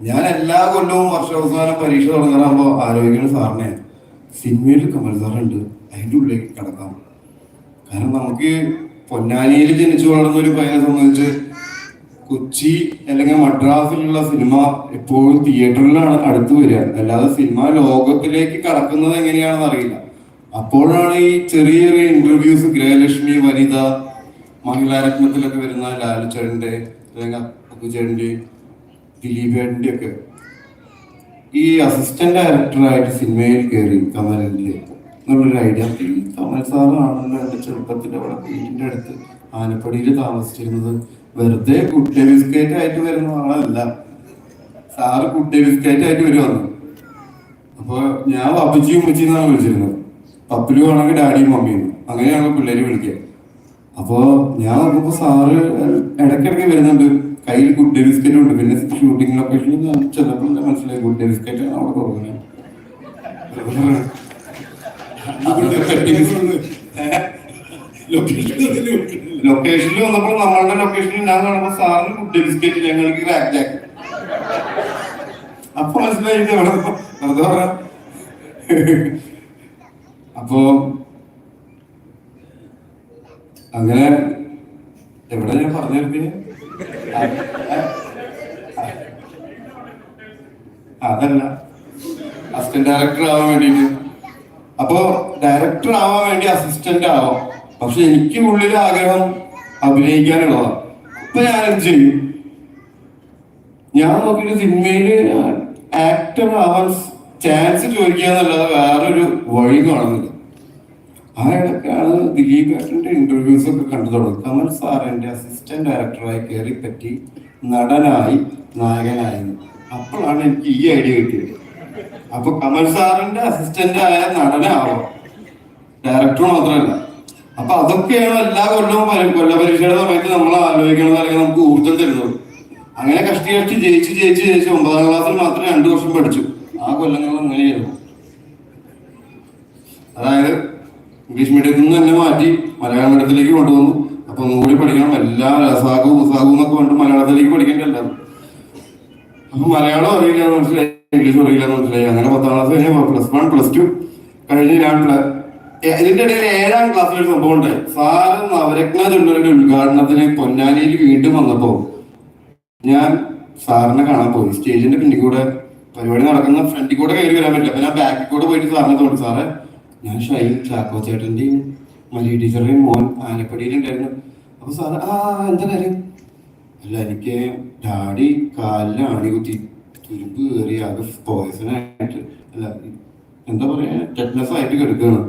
ഞാൻ എല്ലാ കൊല്ലവും വർഷാവസാനം പരീക്ഷ തുടങ്ങാറാകുമ്പോൾ ആലോചിക്കുന്ന സാറിനെ സിനിമയിൽ കമൽ സാറുണ്ട് അതിന്റെ ഉള്ളിലേക്ക് കിടക്കാം. കാരണം നമുക്ക് പൊന്നാനിയിൽ ജനിച്ചു വളർന്ന ഒരു പയ്യനെ സംബന്ധിച്ച് കൊച്ചി അല്ലെങ്കിൽ മദ്രാസിലുള്ള സിനിമ എപ്പോഴും തിയേറ്ററിലാണ് അടുത്ത് വരിക. അല്ലാതെ സിനിമ ലോകത്തിലേക്ക് കടക്കുന്നത് എങ്ങനെയാണെന്ന് അറിയില്ല. അപ്പോഴാണ് ഈ ചെറിയ ചെറിയ ഇന്റർവ്യൂസ് ഗൃഹലക്ഷ്മി വനിത മഹിളാരത്നത്തിലൊക്കെ വരുന്ന ലാലുചേട്ടന്റെ അല്ലെങ്കിൽ അപ്പുചേട്ടന്റെ ദിലീപേട്ടന്റെ ഒക്കെ ഈ അസിസ്റ്റന്റ് ഡയറക്ടറായിട്ട് സിനിമയിൽ കയറി കമലിന്റെ എന്നുള്ളൊരു ഐഡിയ കമൽ സാറാണല്ലോ എന്റെ ചെറുപ്പത്തിന്റെ അവിടെ വീടിന്റെ അടുത്ത് ആനപ്പടിയിൽ താമസിച്ചിരുന്നത്. വെറുതെ കുട്ടി ബിസ്ക്കറ്റ് ആയിട്ട് വരുന്ന ആളല്ല. സാറ് കുട്ടി ബിസ്ക്കറ്റ് ആയിട്ട് വരുവാന്ന് അപ്പോൾ ഞാൻ പപ്പച്ചി ഉമ്മച്ചി എന്നാണ് വിളിച്ചിരുന്നത്. പപ്പിലു ആണെങ്കിൽ ഡാഡിയും മമ്മിയും. അങ്ങനെയാണ് പിള്ളേര് വിളിക്കുക. അപ്പോൾ ഞാൻ നോക്കുമ്പോ സാറ് ഇടയ്ക്കിടയ്ക്ക് വരുന്നുണ്ട്. കയ്യിൽ ഗുഡ് ബിസ്ക്കറ്റ് ഉണ്ട്. പിന്നെ ഷൂട്ടിംഗ് ലൊക്കേഷനിൽ ചെന്നപ്പോൾ മനസ്സിലായി ഗുഡ് ബിസ്ക്കറ്റ് ആണ് അവിടെ തുടങ്ങുന്നത്. ലൊക്കേഷനിൽ വന്നപ്പോൾ നമ്മളുടെ ലൊക്കേഷനിൽ ഞാൻ കാണുമ്പോൾ സാറിന് ഗുഡ് ബിസ്ക്കറ്റ് ഞങ്ങൾക്ക് ക്രാക്ക് ജാക്ക് അപ്പൊ മനസ്സിലായി അപ്പോ അങ്ങനെ എവിടെ ഞാൻ പറഞ്ഞു അതല്ല. അസിസ്റ്റന്റ് ഡയറക്ടർ ആവാൻ വേണ്ടിട്ട് അപ്പോ ഡയറക്ടർ ആവാൻ വേണ്ടി അസിസ്റ്റന്റ് ആവാം. പക്ഷെ എനിക്ക് ഉള്ളിൽ ആഗ്രഹം അഭിനയിക്കാനുള്ളതാണ്. അപ്പൊ ഞാൻ എന്ത് ചെയ്യും? ഞാൻ നോക്കിയിട്ട് സിനിമയിൽ ആക്ടർ ആവാൻ ചാൻസ് ചോദിക്കാന്നല്ലാതെ വേറൊരു വഴി കാണുന്നില്ല. ആ ഇടയ്ക്കാണ് ദിലീപ് ഏട്ടന്റെ ഇന്റർവ്യൂസ് ഒക്കെ കണ്ടു തുടങ്ങും. കമൽ സാറിന്റെ അസിസ്റ്റന്റ് ഡയറക്ടറായി കയറി പറ്റി നടനായി നായകനായി അപ്പോഴാണ് എനിക്ക് ഈ ഐഡിയ കിട്ടിയത്. അപ്പൊ കമൽ സാറിന്റെ അസിസ്റ്റന്റ് ആയ നടനാവാം. ഡയറക്ടർ മാത്രമല്ല. അപ്പൊ അതൊക്കെയാണ് എല്ലാ കൊല്ലവും കൊല്ല പരീക്ഷയുടെ സമയത്ത് നമ്മൾ ആലോചിക്കണത് അല്ലെങ്കിൽ നമുക്ക് ഊർജം തരുന്നത്. അങ്ങനെ കഷ്ടി കഷ്ടി ജയിച്ച് ജയിച്ച് ജയിച്ച് ഒമ്പതാം ക്ലാസ്സിൽ മാത്രം രണ്ടു വർഷം പഠിച്ചു. ആ കൊല്ലങ്ങൾ അങ്ങനെയായിരുന്നു. അതായത് ഇംഗ്ലീഷ് മീഡിയത്തിൽ നിന്ന് തന്നെ മാറ്റി മലയാള മീഡിയത്തിലേക്ക് കൊണ്ടുവന്നു. അപ്പൊ ഒന്നുകൂടി പഠിക്കണം. എല്ലാ രസാകും ഉസാകും എന്നൊക്കെ കൊണ്ട് മലയാളത്തിലേക്ക് പഠിക്കേണ്ടല്ല അപ്പൊ മലയാളം അറിയില്ല മനസ്സിലായി. ഇംഗ്ലീഷ് അറിയില്ല മനസ്സിലായി. അങ്ങനെ പത്താം ക്ലാസ് കഴിഞ്ഞാൽ പ്ലസ് വൺ പ്ലസ് ടു കഴിഞ്ഞ് ഞാൻ ഇതിന്റെ ഇടയിൽ ഏഴാം ക്ലാസ്സിൽ ഒരു സംഭവം ഉണ്ട്. സാറും നവരത്ന ജ്വല്ലറിയുടെ ഉദ്ഘാടനത്തിന് പൊന്നാനിയിൽ വീണ്ടും വന്നപ്പോ ഞാൻ സാറിനെ കാണാൻ പോയി. സ്റ്റേജിന്റെ പിന്നിൽ കൂടെ പരിപാടി നടക്കുന്ന ഫ്രണ്ടിൽ കൂടെ കയറി വരാൻ പറ്റില്ല. അപ്പൊ ഞാൻ ബാക്കിൽ കൂടെ പോയിട്ട് സാറിനെ തോന്നി സാറേ ഞാൻ ഷൈൻ ചാക്കോ ചേട്ടന്റെയും മലി ടീച്ചറുടെയും മോൻ ആനപ്പടിയിലുണ്ടായിരുന്നു. അപ്പൊ സാറ് ആ എന്താ കാര്യം? അല്ല എനിക്ക് ഡാഡി കാലിൽ ആണി കുത്തി തുരുമ്പ് കയറി ആകെ പോയസൺ ആയിട്ട് അല്ല എന്താ പറയാ ടെറ്റ്നസ് ആയിട്ട് കിടക്കുകയാണ്.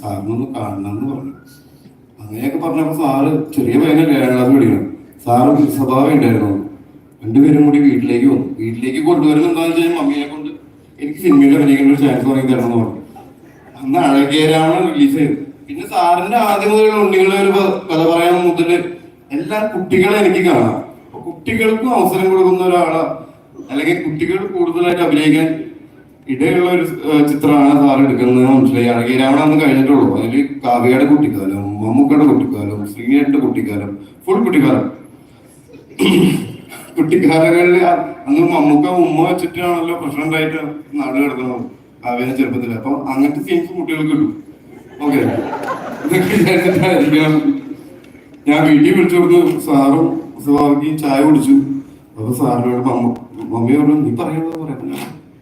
സാറിനൊന്ന് കാണണം എന്ന് പറഞ്ഞു. അങ്ങനെയൊക്കെ പറഞ്ഞപ്പോ സാറ് ചെറിയ പയ്യനെ ഏഴാം ക്ലാസ് സാറ് സ്വഭാവം ഉണ്ടായിരുന്നു. രണ്ടുപേരും കൂടി വീട്ടിലേക്ക് വന്നു. വീട്ടിലേക്ക് കൊണ്ടുവരുന്നത് എന്താണെന്ന് വെച്ചാൽ മമ്മിയെ കൊണ്ട് എനിക്ക് സിനിമയിൽ അഭിനയിക്കേണ്ട ഒരു ചാൻസ് വാങ്ങി തരണം എന്ന് പറഞ്ഞു. അന്ന് അഴകേരാണ് റിലീസ് ചെയ്തത് പിന്നെ സാറിന്റെ ആദ്യം മുതലുള്ള ഉണ്ണികളെ ഒരു കഥ പറയാൻ മുതൽ എല്ലാ കുട്ടികളെ എനിക്ക് കാണാം. കുട്ടികൾക്കും അവസരം കൊടുക്കുന്ന ഒരാളാ. അല്ലെങ്കിൽ കുട്ടികൾ കൂടുതലായിട്ട് അഭിനയിക്കാൻ ഇടയുള്ള ഒരു ചിത്രമാണ് സാർ എടുക്കുന്നത്. മനസ്സിലായി? അഴകേരാവണം അന്ന് കഴിഞ്ഞിട്ടുള്ളൂ. അതിൽ കാവ്യയുടെ കുട്ടിക്കാലം മമ്മൂക്കയുടെ കുട്ടിക്കാലം ശ്രീനേട്ടന്റെ കുട്ടിക്കാലം ഫുൾ കുട്ടിക്കാലം. കുട്ടിക്കാലങ്ങളിൽ അന്ന് മമ്മൂക്ക ഉമ്മ വെച്ചിട്ടാണല്ലോ പ്രശ്നമുണ്ടായിട്ട് നാട് കിടക്കുന്നത്. കാവ്യനെ ചെറുപ്പത്തിൽ അപ്പൊ അങ്ങനത്തെ സീൻസ് കുട്ടികൾക്ക് കിട്ടും. ഓക്കെ. ഇതൊക്കെ ഞാൻ വീട്ടിൽ വിളിച്ചു കൊടുത്തു സാറും സുഭാവിക്ക് ചായ കുടിച്ചു. അപ്പൊ സാറിനോട് മമ്മ മമ്മി പറഞ്ഞു നീ പറയുന്നത് പറയാം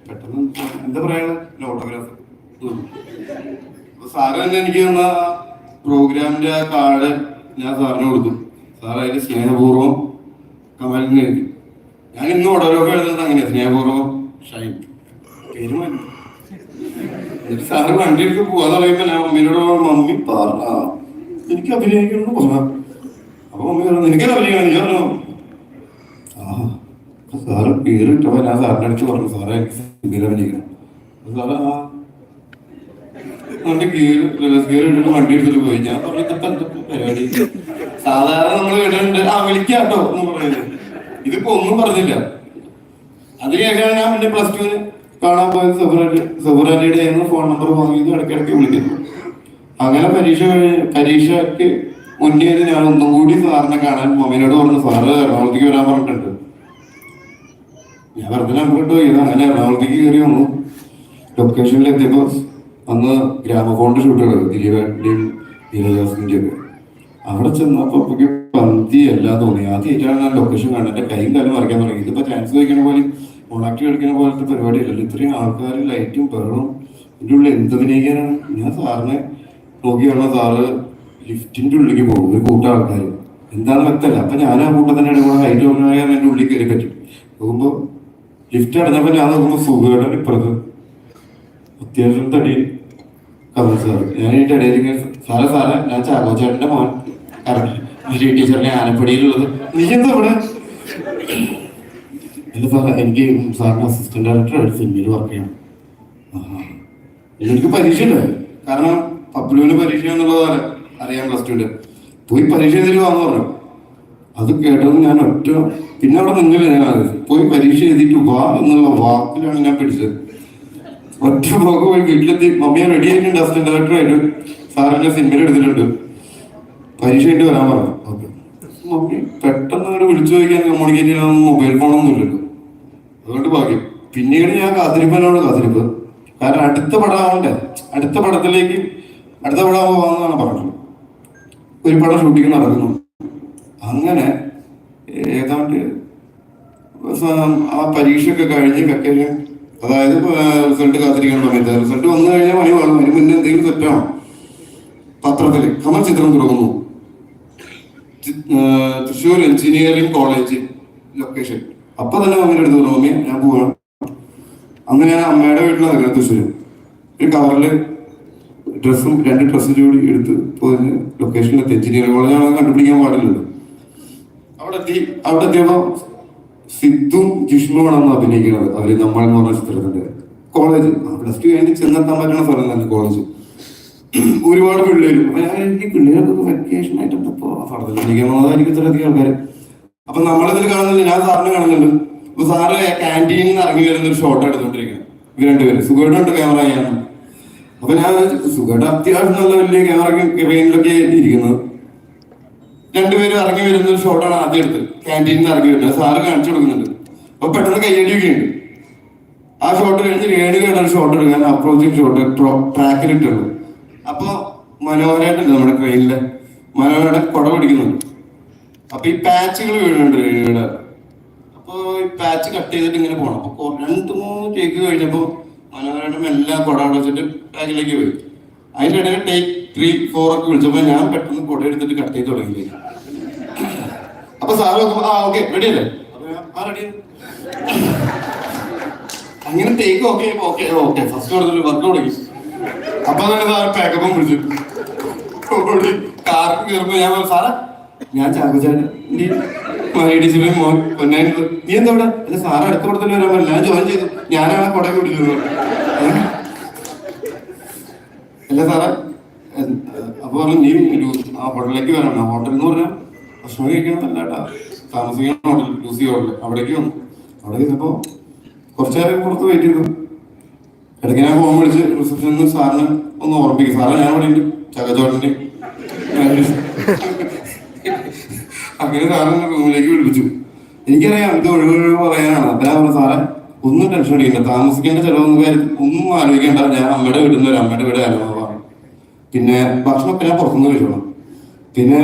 പെട്ടെന്ന് എന്താ പറയാനുള്ള ഓട്ടോഗ്രാഫ് അപ്പൊ സാറ് തന്നെ എനിക്ക് തന്ന പ്രോഗ്രാമിന്റെ ആ കാർഡ് ഞാൻ സാറിന് കൊടുത്തു. സാർ അതിന് സ്നേഹപൂർവം കമലിന് എഴുതി. ഞാൻ ഇന്ന് ഓടോരോ എഴുതുന്നത് അങ്ങനെയാ. സ്നേഹപൂർവം ഷൈൻ. പേര് സാറ് വണ്ടി എടുത്ത് പോവാൻ ഞാൻ മമ്മിനോട് മമ്മി പറഞ്ഞ എനിക്ക് അഭിനയിക്കണം പറഞ്ഞു. അപ്പൊ മമ്മി പറഞ്ഞു എനിക്ക് അഭിനയിക്കണം? ഞാൻ ആ സാറ് പേരിട്ടപ്പോ ഞാൻ സാറിന്റെ അടുത്ത് പറഞ്ഞു സാറേ എനിക്ക് അഭിനയിക്കണം. സാറ് വണ്ടി വണ്ടി എടുത്തിട്ട് പോയി. ഞാൻ പറഞ്ഞു സാധാരണ നമ്മൾ കേട്ടിട്ടുണ്ട് ആ വിളിക്കാട്ടോ എന്ന് പറയുന്നത്. ഇതിപ്പോ ഒന്നും പറഞ്ഞില്ല. അത് ഞാൻ പിന്നെ പ്ലസ് ടുവിന് കാണാൻ പോയത് കയ്യിൽ നിന്ന് ഫോൺ നമ്പർ വാങ്ങിയത് ഇടയ്ക്കിടയ്ക്ക് വിളിക്കുന്നു. അങ്ങനെ പരീക്ഷ പരീക്ഷയ്ക്ക് മുന്നേ ഞാൻ ഒന്നും കൂടി സാറിനെ കാണാൻ മമ്മിനോട് പറഞ്ഞു സാറ് എറണാകുളത്തേക്ക് വരാൻ പറഞ്ഞിട്ടുണ്ട്. ഞാൻ പറഞ്ഞു ഇട്ടോ ഇത് അങ്ങനെ എറണാകുളത്തേക്ക് കയറി വന്നു. ലൊക്കേഷനിൽ എത്തിയപ്പോ അന്ന് ഗ്രാമഫോണിന്റെ ഷൂട്ടുകൾ ദിലീപേന്റെയും ഒക്കെ അവിടെ ചെന്നപ്പോ പന്തി അല്ല തോന്നി. ആദ്യമായിട്ടാണ് ഞാൻ ലൊക്കേഷൻ കാണുന്നത് കൈയും കാലം മറിക്കാൻ തുടങ്ങി. ഇതിപ്പോ ചാൻസ് വയ്ക്കണ പോലെ ഉണക്കി കളിക്കുന്ന പോലത്തെ പരിപാടിയല്ലല്ലോ ഇത്രയും ആൾക്കാർ ലൈറ്റും ബഹളും ഇതിന്റെ ഉള്ളിൽ എന്ത് അഭിനയിക്കാനാണ്? ഞാൻ സാറിനെ നോക്കി വന്ന സാറ് ലിഫ്റ്റിന്റെ ഉള്ളിലേക്ക് പോകും. ഒരു കൂട്ടം ആൾക്കാർ എന്താണെന്ന് വ്യക്തമല്ല അപ്പൊ ഞാൻ ആ കൂട്ടം തന്നെ കൂടെ ഹൈറ്റ് പറഞ്ഞാൽ എന്റെ ഉള്ളിൽ കയറി പറ്റും. നോക്കുമ്പോൾ ലിഫ്റ്റ് അടഞ്ഞപ്പോ ഞാൻ നോക്കുമ്പോ സുഖയുടെ ഇപ്പുറത്ത്. അത്യാവശ്യം തടി കമൽ സാർ ഞാൻ ഇതിന്റെ ഇടയിൽ സാറേ സാറേ ഞാൻ ചാക്കോച്ചേട്ടന്റെ മോൻ. കറക്റ്റ് ടീച്ചറിന്റെ ആനപ്പടിയിലുള്ളത്. നീ എന്താ ഇവിടെ? സാറേ എനിക്ക് സാറിന്റെ അസിസ്റ്റന്റ് ഡയറക്ടർ സിനിമയിൽ വർക്ക് ചെയ്യണം. എനിക്ക് പരീക്ഷ ഉണ്ട് കാരണം പബ്ലുവിന് പരീക്ഷ എന്നുള്ളത് അറിയാം പ്ലസ് ടുവിന്റെ പോയി പരീക്ഷ എഴുതി വാന്ന് പറഞ്ഞു. അത് കേട്ടത് ഞാൻ ഒറ്റ പിന്നെ അവിടെ മുന്നിൽ ഞാൻ പോയി പരീക്ഷ എഴുതിയിട്ട് വാ എന്നുള്ള വാക്കിലാണ് ഞാൻ പിടിച്ചത്. ഒറ്റ പോക്ക് പോയി വീട്ടിലെത്തി. മമ്മിയെ റെഡി ആയിട്ടുണ്ട്. അസിസ്റ്റന്റ് ഡയറക്ടറായിട്ട് സാറിന്റെ സിനിമയിൽ എടുത്തിട്ടുണ്ട്. പരീക്ഷ ആയിട്ട് വരാൻ പറഞ്ഞു. ഓക്കെ. പെട്ടെന്ന് അങ്ങോട്ട് വിളിച്ചു ചോദിക്കാൻ കമ്മ്യൂണിക്കേറ്റ് ചെയ്യാൻ മൊബൈൽ ഫോണൊന്നും ഇല്ലല്ലോ. അതുകൊണ്ട് ഭാഗ്യം. പിന്നീട് ഞാൻ കാത്തിരിപ്പനോട് കാത്തിരിപ്പ്. കാരണം അടുത്ത പടമാവണ്ടേ അടുത്ത പടത്തിലേക്ക് അടുത്ത പടം പറഞ്ഞത്. ഒരു പടം ഷൂട്ടിങ് നടക്കുന്നു അങ്ങനെ ഏതാണ്ട് ആ പരീക്ഷയൊക്കെ കഴിഞ്ഞ് കക്കൽ അതായത് റിസൾട്ട് കാത്തിരിക്കാൻ സമയത്ത് റിസൾട്ട് വന്നു കഴിഞ്ഞാൽ മണി വേണം അതിന് മുന്നേ എന്തെങ്കിലും തെറ്റാണോ പത്രത്തിൽ കമൽ ചിത്രം തുടങ്ങുന്നു. തൃശ്ശൂർ എഞ്ചിനീയറിംഗ് കോളേജ് ലൊക്കേഷൻ അപ്പൊ തന്നെ അടുത്ത് പറഞ്ഞു മമ്മി ഞാൻ പോവാണ് അങ്ങനെ ഞാൻ അമ്മയുടെ വീട്ടിൽ നിൽക്കുന്നത് തൃശ്ശൂർ ഒരു കവറിൽ ഡ്രസ്സും രണ്ട് ഡ്രസ്സും കൂടി എടുത്ത് പോയി ലൊക്കേഷനിലെത്തി എഞ്ചിനീയർ കോളേജ് ആണെന്ന് കണ്ടുപിടിക്കാൻ പാടില്ലല്ലോ. അവിടെ എത്തി അവിടെ എത്തിയപ്പോ സിദ്ധും ജിഷ്ണുവാണെന്ന് അഭിനയിക്കുന്നത്. അവർ നമ്മൾ എന്ന് പറഞ്ഞ ചിത്രത്തിന്റെ കോളേജ്. പ്ലസ് ടു കഴിഞ്ഞ് ചെന്നെത്താൻ പറ്റുന്ന സ്ഥലം തന്നെ കോളേജ്. ഒരുപാട് പിള്ളേരും. എനിക്ക് പിള്ളേരൊക്കെ വെക്കേഷൻ ആയിട്ട് ഇപ്പൊ പഠനത്തിലേക്ക് പോകുന്നതായിരിക്കും ഇത്രയധികം ആൾക്കാർ അപ്പൊ നമ്മളിതിൽ കാണുന്നില്ല ഞാൻ സാറിന് കാണുന്നുണ്ട്. അപ്പൊ സാറ് ക്യാന്റീനിൽ നിന്ന് ഇറങ്ങി വരുന്ന ഒരു ഷോട്ട് എടുത്തോണ്ടിരിക്കുന്നത് ഇവർ രണ്ടുപേരും. സുഖമായിട്ടുണ്ട് ക്യാമറ ഞാൻ അപ്പൊ ഞാൻ സുഖമായിട്ട് അത്യാവശ്യം നല്ല വലിയ ക്യാമറ ക്യാമറയിലൊക്കെ ഇരിക്കുന്നത്. രണ്ടുപേരും ഇറങ്ങി വരുന്ന ഒരു ഷോട്ടാണ് ആദ്യം എടുത്തത്. ക്യാന്റീനിൽ നിന്ന് ഇറങ്ങി വരുന്നത്. സാറ് കാണിച്ചു കൊടുക്കുന്നുണ്ട്. അപ്പൊ പെട്ടെന്ന് കയ്യടിയൊക്കെയുണ്ട് ആ ഷോട്ട് കഴിഞ്ഞ് രേണുകയാണ് ഒരു ഷോട്ട് എടുക്കാൻ. അപ്രോച്ചിങ് ഷോട്ട് ട്രാക്കിലിട്ടുള്ളൂ അപ്പൊ മനോഹരായിട്ടുണ്ട് നമ്മുടെ ട്രെയിനിലെ മനോഹരയുടെ കുട പിടിക്കുന്നുണ്ട്. അപ്പൊ ഈ പാച്ചുകൾ വീഴുന്നുണ്ട് വീട് അപ്പൊ ഈ പാച്ച് കട്ട് ചെയ്തിട്ട് ഇങ്ങനെ പോകണം അപ്പൊ രണ്ട് മൂന്ന് ടേക്ക് കഴിഞ്ഞപ്പോ മനോഹരമായിട്ടും എല്ലാം കുട അടച്ചിട്ട് ബാഗിലേക്ക് പോയി. അതിന്റെ ഇടയിൽ ടേക്ക് ത്രീ ഫോർ ഒക്കെ വിളിച്ചപ്പോ ഞാൻ പെട്ടെന്ന് കുട എടുത്തിട്ട് കട്ട് ചെയ്ത് തുടങ്ങി. അപ്പൊ സാറ് നോക്കുമ്പോ ആ ഓക്കെ റെഡി അല്ലേ? അങ്ങനെ take okay okay okay first കൊടുത്തിട്ട് വർക്ക് തുടങ്ങി അപ്പൊ തന്നെ സാറ് പാക്കപ്പും വിളിച്ചു കാർക്ക് കയറുമ്പോ ഞാൻ സാറേ ഞാൻ ചാക്കോച്ചാന്റെ മോൻ പൊന്നായി നീ എന്താ ഇവിടെ? സാറ അടുത്ത പടത്തിൽ വരാൻ ഞാൻ ജോയിൻ ചെയ്തു. ഞാനാണ് കൊട പിടിച്ചത് അല്ല സാറേ അപ്പൊ പറഞ്ഞു നീ ആ ഹോട്ടലിലേക്ക് വരണം. ആ ഹോട്ടൽ എന്ന് പറഞ്ഞാൽ ഭക്ഷണം കഴിക്കണമെന്നല്ല കേട്ടാ. താമസിക്കുന്ന ഹോട്ടൽ ലൂസി ഹോട്ടൽ അവിടേക്ക് വന്നു. അവിടെ ഇരുന്നപ്പോ കുറച്ചു നേരം പുറത്ത് വെയിറ്റ് ചെയ്തു. ഇടയ്ക്ക് ഞാൻ ഫോൺ വിളിച്ച് റിസപ്ഷനിൽ സാറിന് ഒന്ന് ഓർമ്മിക്കും സാറേ ഞാൻ ഇവിടെ ഉണ്ട്. ചകച്ചോട്ടന്റെ അങ്ങനെ സാറിന് റൂമിലേക്ക് വിളിപ്പിച്ചു. എനിക്കറിയാം ഇത് ഒഴിവൊഴിവ് പറയാനാണ്. അദ്ദേഹം പറഞ്ഞു സാറേ ഒന്നും ടെൻഷൻ അടിക്കണ്ട. താമസിക്കേണ്ട ചിലവൊന്നും കാര്യം ഒന്നും ആലോചിക്കേണ്ട. ഞാൻ അമ്മയുടെ വീട്ടിൽ ഒരു അമ്മയുടെ വീട് പറഞ്ഞു പിന്നെ ഭക്ഷണം ഞാൻ പുറത്തുനിന്ന് കഴിച്ചോളാം. പിന്നെ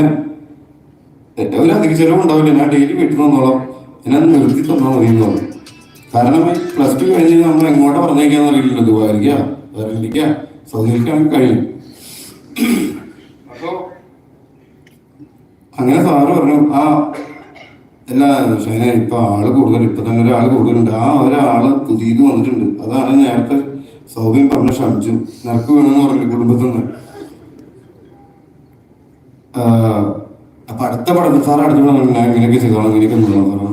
ഒരു അധിക ചിലവ് ഉണ്ടാവില്ല. ഞാൻ ഡെയിലി വീട്ടിൽ നിന്നോളാം എന്നെ നിർത്തി തന്നാൽ മതി എന്ന് പറഞ്ഞു. കാരണം പ്ലസ് ടു കഴിഞ്ഞ് നമ്മൾ എങ്ങോട്ടാ പറഞ്ഞേക്കാന്ന് അറിയില്ലല്ലോ. ദുബായിരിക്ക വേറെ സൗദിയിലേക്കാണെങ്കിൽ കഴിയും അപ്പോ അങ്ങനെ സാറ് പറഞ്ഞു ആ അല്ല ഷൈന ഇപ്പൊ ആൾ കൂടുതൽ ഇപ്പൊ തന്നെ ഒരാൾ കൂടുതലുണ്ട്. ആ ഒരാൾ പുതിയത് വന്നിട്ടുണ്ട്. അതാണ് നേരത്തെ സൗമ്യം പറഞ്ഞ ക്ഷമിച്ചു. നിനക്ക് വേണമെന്ന് പറഞ്ഞു കുടുംബത്തിൽ നിന്ന് അപ്പൊ അടുത്ത പടത്തിൽ സാർ അടുത്ത പടം ഇങ്ങനെയൊക്കെ ചെയ്തോളാം ഇങ്ങനെയൊക്കെ നിന്നോളാം പറഞ്ഞു.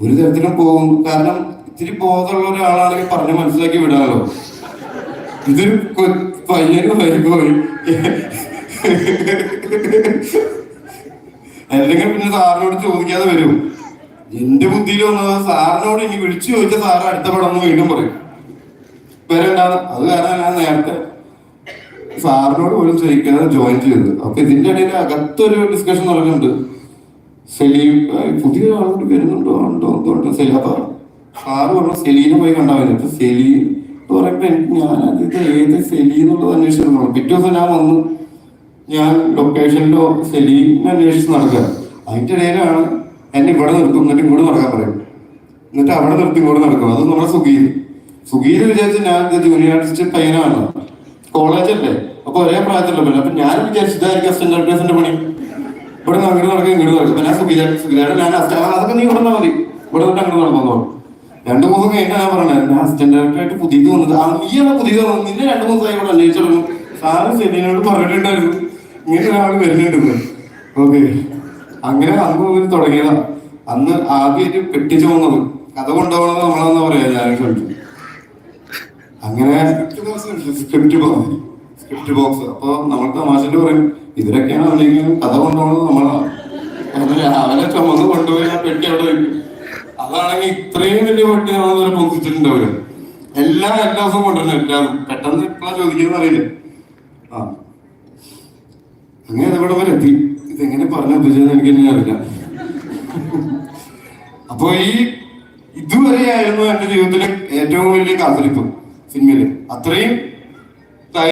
ഒരു തരത്തിലും പോകും. കാരണം ഇത്തിരി ബോധമുള്ള ഒരാളാണെങ്കിൽ പറഞ്ഞ് മനസ്സിലാക്കി വിടാമല്ലോ ഇതൊരു പയ്യനും പോയി അല്ലെങ്കിൽ പിന്നെ സാറിനോട് ചോദിക്കാതെ വരും. എന്റെ ബുദ്ധിയിൽ വന്നത് സാറിനോട് ഇനി വിളിച്ചു ചോദിച്ച സാറ് അടുത്ത പടം ഒന്ന് വീണ്ടും പറയും. വരണ്ടാന്ന് അത് കാരണം ഞാൻ നേരത്തെ സാറിനോട് പോലും ചോദിക്കാതെ ജോയിൻ ചെയ്തത്. അപ്പൊ ഇതിന്റെ ഇടയിൽ അകത്തൊരു ഡിസ്കഷൻ നടക്കുന്നുണ്ട് സെലീം പുതിയ ആളോട് വരുന്നുണ്ടോ? ഉണ്ടോ? എന്തുകൊണ്ട് സലീം അപ്പൊ സാറ് പറഞ്ഞു സെലീനെ പോയി കണ്ടാൽ മതി. സെലീൻ എന്ന് പറയുമ്പോ എനിക്ക് ഞാനത് ഇത് ഏത് സെലീന്നുള്ളത് അന്വേഷിച്ചു പിറ്റേ ദിവസം ഞാൻ വന്നു. ഞാൻ ലൊക്കേഷനിലോ സെലീൻ അന്വേഷിച്ച് നടക്കുക അതിന്റെ ഇടയിലാണ് എന്നെ ഇവിടെ നിർത്തും. എന്നിട്ട് ഇങ്ങോട്ട് നടക്കാൻ പറയും. എന്നിട്ട് അവിടെ നിർത്തി ഇങ്ങോട്ട് നടക്കും. അത് നമ്മുടെ സുഗീർ. സുഗീർ വിചാരിച്ച് ഞാൻ ജൂനിയർ പയ്യനാണ്. കോളേജല്ലേ അപ്പൊ ഒരേ പ്രായത്തിലുള്ള പിന്നെ അപ്പൊ ഞാൻ വിചാരിച്ചതായിരിക്കും അസിസ്റ്റന്റ് ഡയറക്ടേഴ്സിന്റെ പണി. ഇവിടെ നിന്ന് അങ്ങോട്ട് നടക്കും ഇങ്ങോട്ട് നടക്കും. ഞാൻ സുഗീര സുഗീരയുടെ ഞാൻ അസ്റ്റാ അതൊക്കെ നീ ഇവിടെ മതി. ഇവിടെ നിന്ന് അങ്ങോട്ട് നടന്നു രണ്ടു മൂന്ന് കഴിഞ്ഞാ ഞാൻ പറഞ്ഞത് ഞാൻ അസിസ്റ്റന്റ് ഡയറക്ടറായിട്ട് പുതിയത് വന്നത് ആ നീയാണ് പുതിയത് വന്നത്. നിന്നെ രണ്ടു മൂന്ന് ദിവസമായി ഇവിടെ അന്വേഷിച്ചു സാറ് സെലീനോട് പറഞ്ഞിട്ടുണ്ടായിരുന്നു. ഇങ്ങനെ ഒരാൾ വരുന്നുണ്ടെന്ന് ഓക്കെ. അങ്ങനെ അന്ന് ഇവർ തുടങ്ങിയതാ. അന്ന് ആദ്യമായിട്ട് പെട്ടി ചുമന്നത് കഥ കൊണ്ടുപോകണത് നമ്മളെന്നാ പറയാ ഞാൻ കണ്ടു അങ്ങനെ സ്ക്രിപ്റ്റ് ബോക്സ് സ്ക്രിപ്റ്റ് ബോക്സ്. അപ്പൊ നമ്മൾ തമാശന്റെ പറയും ഇതിലൊക്കെയാണ് അല്ലെങ്കിലും കഥ കൊണ്ടുപോകുന്നത് നമ്മളാണ് അത് രാവിലെ ചുമന്ന് കൊണ്ടുപോയി ആ പെട്ടി അവിടെ വയ്ക്കും അതാണെങ്കിൽ ഇത്രയും വലിയ പെട്ടി നമ്മൾ പൊന്തിച്ചിട്ടുണ്ടാവില്ല. എല്ലാ എല്ലാ ദിവസവും കൊണ്ടുവരണം എല്ലാവരും. പെട്ടെന്ന് അറിയില്ല. ആ അങ്ങനെ ഇവിടെ വരെ എത്തി. ഇതെങ്ങനെ പറഞ്ഞു ഉദ്ദേശിച്ചത് എനിക്ക് തന്നെ അറിയില്ല. അപ്പൊ ഈ ഇതുവരെയായിരുന്നു എന്റെ ജീവിതത്തിലെ ഏറ്റവും വലിയ കാത്തിരിപ്പ് സിനിമയിൽ. അത്രയും